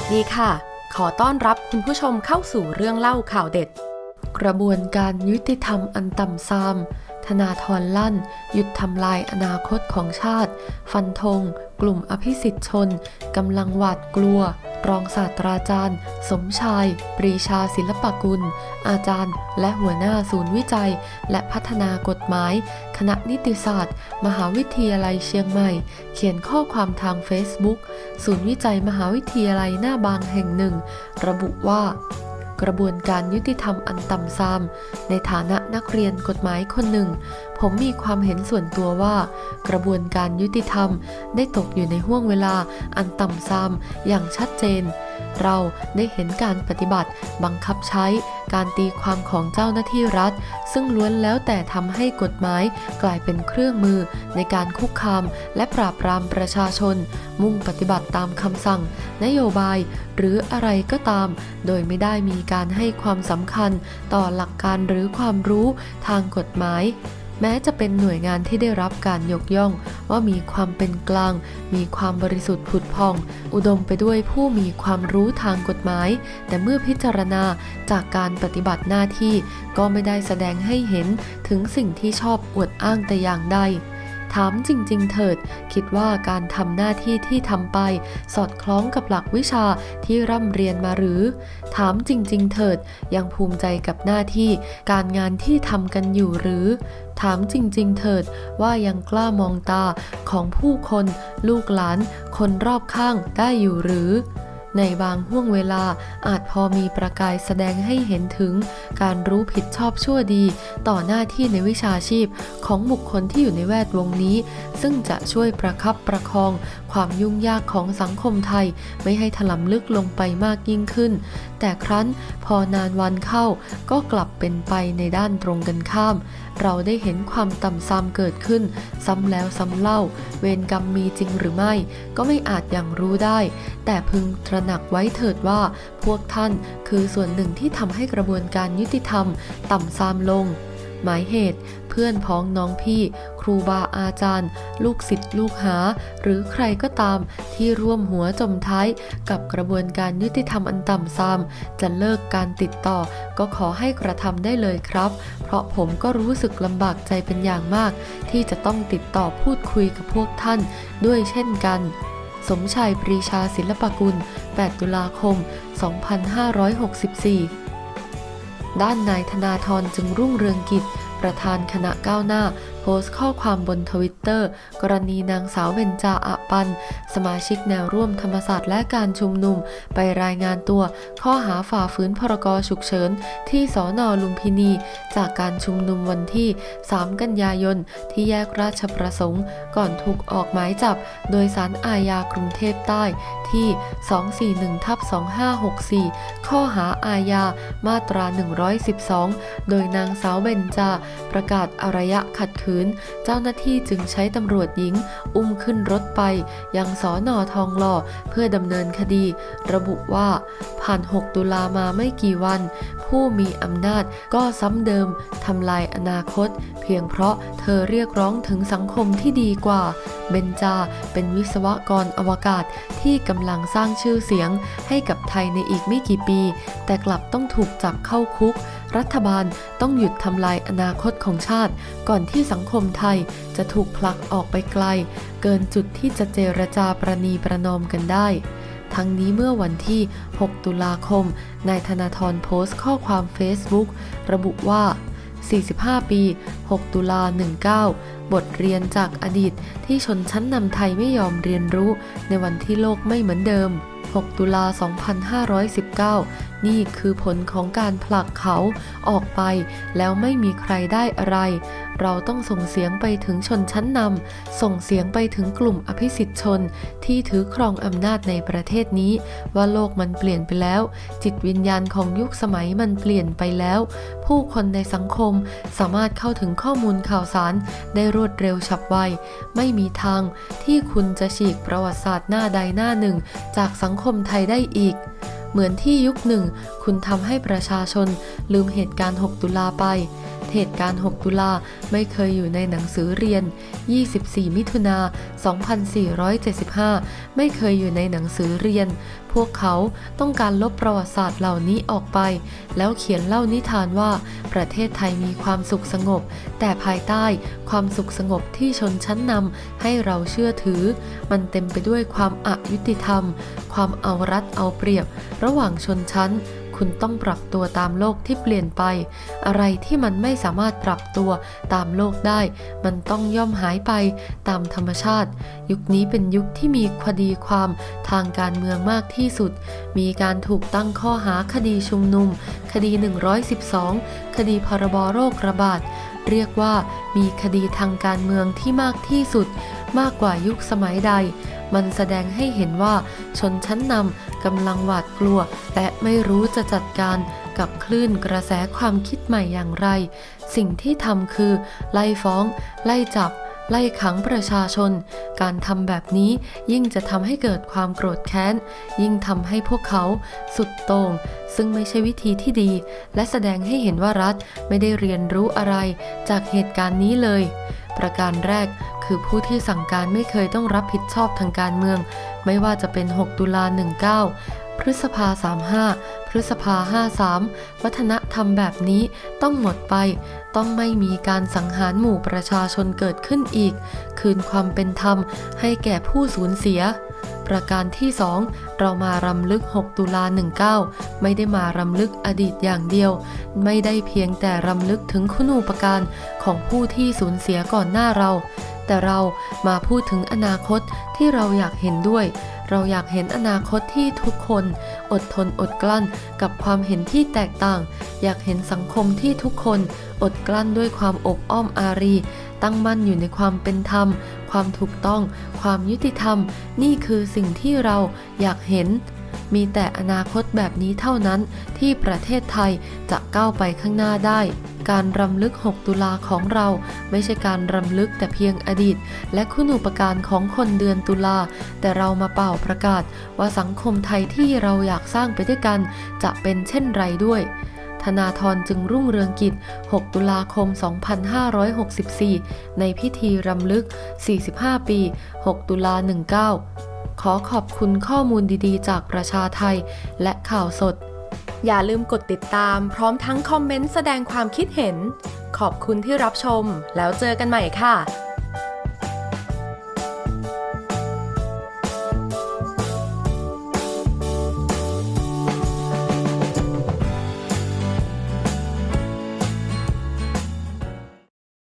วัสดีค่ะ ขอต้อนรับคุณผู้ชมเข้าสู่เรื่องเล่าข่าวเด็ด กระบวนการยุติธรรมอันต่ำทรามธนาธรลั่น หยุดทำลายอนาคตของชาติ ฟันธง กลุ่มอภิสิทธิชนกำลังหวาดกลัว รองศาสตราจารย์ สมชาย ปรีชาศิลปกุล อาจารย์ และหัวหน้าศูนย์วิจัย และพัฒนากฎหมาย คณะนิติศาสตร์ มหาวิทยาลัยเชียงใหม่ เขียนข้อความทาง Facebook ศูนย์วิจัยมหาวิทยาลัยหน้าบางแห่งหนึ่ง ระบุว่า กระบวนการยุติธรรมอันต่ำทรามในฐานะนักเรียนกฎหมายคนหนึ่ง ผมมีความเห็นส่วนตัวว่า กระบวนการยุติธรรมได้ตกอยู่ในห่วงเวลาอันต่ำทรามอย่างชัดเจน เราได้เห็นการปฏิบัติ บังคับใช้ การตีความของเจ้าหน้าที่รัฐ ซึ่งล้วนแล้วแต่ทำให้กฎหมายกลายเป็นเครื่องมือในการคุกคาม และปราบปรามประชาชน มุ่งปฏิบัติตามคำสั่ง นโยบาย หรืออะไรก็ตาม โดยไม่ได้มีการให้ความสำคัญ ต่อหลักการหรือความรู้ทางกฎหมาย แม้จะเป็นหน่วยงานที่ได้รับการยกย่อง ว่ามีความเป็นกลาง มีความบริสุทธิ์ผุดพอง อุดมไปด้วยผู้มีความรู้ทางกฎหมาย แต่เมื่อพิจารณาจากการปฏิบัติหน้าที่ ก็ไม่ได้แสดงให้เห็นถึงสิ่งที่ชอบอวดอ้างแต่อย่างใด ถามจริง ๆ เถิด คิดว่าการทำหน้าที่ที่ทำไป สอดคล้องกับหลักวิชาที่ร่ำเรียนมาหรือ ถามจริง ๆ เถิด ยังภูมิใจกับหน้าที่ การงานที่ทำกันอยู่หรือ ถามจริง ๆ เถิดว่ายังกล้ามองตาของผู้คน ลูกหลาน คนรอบข้างได้อยู่หรือ ในบางห่วงเวลาอาจพอมีประกายแสดงให้เห็นถึง การรู้ผิดชอบชั่วดี ต่อหน้าที่ในวิชาชีพของบุคคลที่อยู่ในแวดวงนี้ ซึ่งจะช่วยประคับประคอง ความยุ่งยากของสังคมไทย ไม่ให้ถลำลึกลงไปมากยิ่งขึ้น แต่ครั้นพอนานวันเข้าก็กลับเป็นไปในด้านตรงกันข้าม เราได้เห็นความต่ำทรามเกิดขึ้น ซ้ำแล้วซ้ำเล่า เวรกรรมมีจริงหรือไม่ ก็ไม่อาจอย่างรู้ได้ แต่พึงตระหนักไว้เถิดว่า พวกท่านคือส่วนหนึ่งที่ทำให้กระบวนการยุติธรรม ต่ำทรามลง หมายเหตุเพื่อนพ้องน้องพี่ ครูบาอาจารย์ ลูกศิษย์ลูกหา หรือใครก็ตามที่ร่วมหัวจมท้าย กับกระบวนการยุติธรรมอันต่ำทราม จะเลิกการติดต่อ ก็ขอให้กระทำได้เลยครับ เพราะผมก็รู้สึกลำบากใจเป็นอย่างมาก ที่จะต้องติดต่อพูดคุยกับพวกท่านด้วยเช่นกัน สมชายปรีชาศิลปกุล 8 ตุลาคม 2564 ด้านนายธนาธรจึงรุ่งเรืองกิจประธานคณะก้าวหน้า โพสต์ข้อความบนทวิตเตอร์ กรณีนางสาวเบญจาอะปัน สมาชิกแนวร่วมธรรมศาสตร์และการชุมนุม ไปรายงานตัว ข้อหาฝ่าฝืนพรกฉุกเฉิน ที่สอนอลุมพินี จากการชุมนุมวันที่ 3 กันยายน ที่แยกราชประสงค์ ก่อนถูกออกหมายจับ โดยสารอาญากรุงเทพใต้ที่ 241ทับ2564 ข้อหาอาญามาตรา 112 โดยนางสาวเบญจาประกาศอารยะขัดขืน เจ้าหน้าที่จึงใช้ตำรวจหญิง อุ้มขึ้นรถไป ยังสอนอทองหล่อเพื่อดำเนินคดี ระบุว่า ผ่าน 6 ตุลามาไม่กี่วัน ผู้มีอำนาจก็ซ้ำเดิมทำลายอนาคต เพียงเพราะเธอเรียกร้องถึงสังคมที่ดีกว่า เบนจาเป็นวิศวกรอวกาศที่กำลังสร้างชื่อเสียงให้กับไทยในอีกไม่กี่ปี แต่กลับต้องถูกจับเข้าคุก รัฐบาลต้องหยุดทำลายอนาคตของชาติ ก่อนที่สังคมไทยจะถูกผลักออกไปไกล เกินจุดที่จะเจรจาประนีประนอมกันได้ ทั้งนี้เมื่อวันที่ 6 ตุลาคม นายธนาธรโพสต์ข้อความ Facebook ระบุว่า 45 ปี 6 ตุลา 19 บทเรียนจากอดีตที่ชนชั้นนำไทยไม่ยอมเรียนรู้ในวันที่โลกไม่เหมือนเดิม 6 ตุลา 2519 นี่คือผลของการผลักเขาออกไปแล้วไม่มีใครได้อะไร เราต้องส่งเสียงไปถึงชนชั้นนำส่งเสียงไปถึงกลุ่มอภิสิทธิชน ที่ถือครองอำนาจในประเทศนี้ ว่าโลกมันเปลี่ยนไปแล้ว จิตวิญญาณของยุคสมัยมันเปลี่ยนไปแล้ว ผู้คนในสังคมสามารถเข้าถึงข้อมูลข่าวสาร ได้รวดเร็วฉับไว ไม่มีทางที่คุณจะฉีกประวัติศาสตร์หน้าใดหน้าหนึ่ง จากสังคมไทยได้อีกเหมือนที่ยุคหนึ่ง คุณทำให้ประชาชนลืมเหตุการณ์ 6 ตุลาไป เหตุการณ์ 6 ตุลาไม่เคยอยู่ในหนังสือเรียน 24 มิถุนา 2475 ไม่เคยอยู่ในหนังสือเรียน พวกเขาต้องการลบประวัติศาสตร์เหล่านี้ออกไป แล้วเขียนเล่านิทานว่า ประเทศไทยมีความสุขสงบ แต่ภายใต้ความสุขสงบที่ชนชั้นนำให้เราเชื่อถือ มันเต็มไปด้วยความอายุติธรรม ความเอารัดเอาเปรียบ ระหว่างชนชั้น คุณต้องปรับตัวตามโลกที่เปลี่ยนไป อะไรที่มันไม่สามารถปรับตัวตามโลกได้ มันต้องย่อมหายไปตามธรรมชาติ ยุคนี้เป็นยุคที่มีคดีความทางการเมืองมากที่สุด มีการถูกตั้งข้อหาคดีชุมนุม คดี 112 คดีพรบโรคระบาดเรียกว่ามีคดีทางการเมืองที่มากที่สุด มากกว่ายุคสมัยใด มันแสดงให้เห็นว่าชนชั้นนำกำลังหวาดกลัว และไม่รู้จะจัดการกับคลื่นกระแสความคิดใหม่อย่างไร สิ่งที่ทำคือ ไล่ฟ้อง ไล่จับ ไล่ขังประชาชน การทำแบบนี้ยิ่งจะทำให้เกิดความโกรธแค้น ยิ่งทำให้พวกเขาสุดโต่งซึ่งไม่ใช่วิธีที่ดี และแสดงให้เห็นว่ารัฐไม่ได้เรียนรู้อะไรจากเหตุการณ์นี้เลย ประการแรกคือผู้ที่สั่งการไม่เคยต้องรับผิดชอบทางการเมือง ไม่ว่าจะเป็น 6 ตุลา 19 พฤษภา 35 พฤษภา 53 วัฒนธรรมแบบนี้ต้องหมดไป ต้องไม่มีการสังหารหมู่ประชาชนเกิดขึ้นอีก คืนความเป็นธรรมให้แก่ผู้สูญเสีย ประการที่ 2 เรามารำลึก 6 ตุลา 19 ไม่ได้มารำลึกอดีตอย่างเดียว ไม่ได้เพียงแต่รำลึกถึงคุณูปการของผู้ที่สูญเสียก่อนหน้าเรา แต่เรามาพูดถึงอนาคตที่เราอยากเห็นด้วย เราอยากเห็นอนาคตที่ทุกคนอดทนอดกลั้นกับความเห็นที่แตกต่าง อยากเห็นสังคมที่ทุกคนอดกลั้นด้วยความอบอ้อมอารี ตั้งมั่นอยู่ในความเป็นธรรม ความถูกต้อง ความยุติธรรม นี่คือสิ่งที่เราอยากเห็น มีแต่อนาคตแบบนี้เท่านั้นที่ประเทศไทยจะก้าวไปข้างหน้าได้ การรำลึก 6 ตุลาของเราไม่ใช่การรำลึกแต่เพียงอดีต และคุณูปการของคนเดือนตุลา แต่เรามาเป่าประกาศ ว่าสังคมไทยที่เราอยากสร้างไปด้วยกัน จะเป็นเช่นไรด้วยธนาธรจึงรุ่งเรืองกิจ 6 ตุลาคม 2564 ในพิธีรำลึก 45 ปี 6 ตุลา 19 ขอขอบคุณข้อมูลดีๆ จากประชาไทย และข่าวสด อย่าลืมกดติดตาม พร้อมทั้งคอมเมนต์แสดงความคิดเห็น ขอบคุณที่รับชม แล้วเจอกันใหม่ค่ะ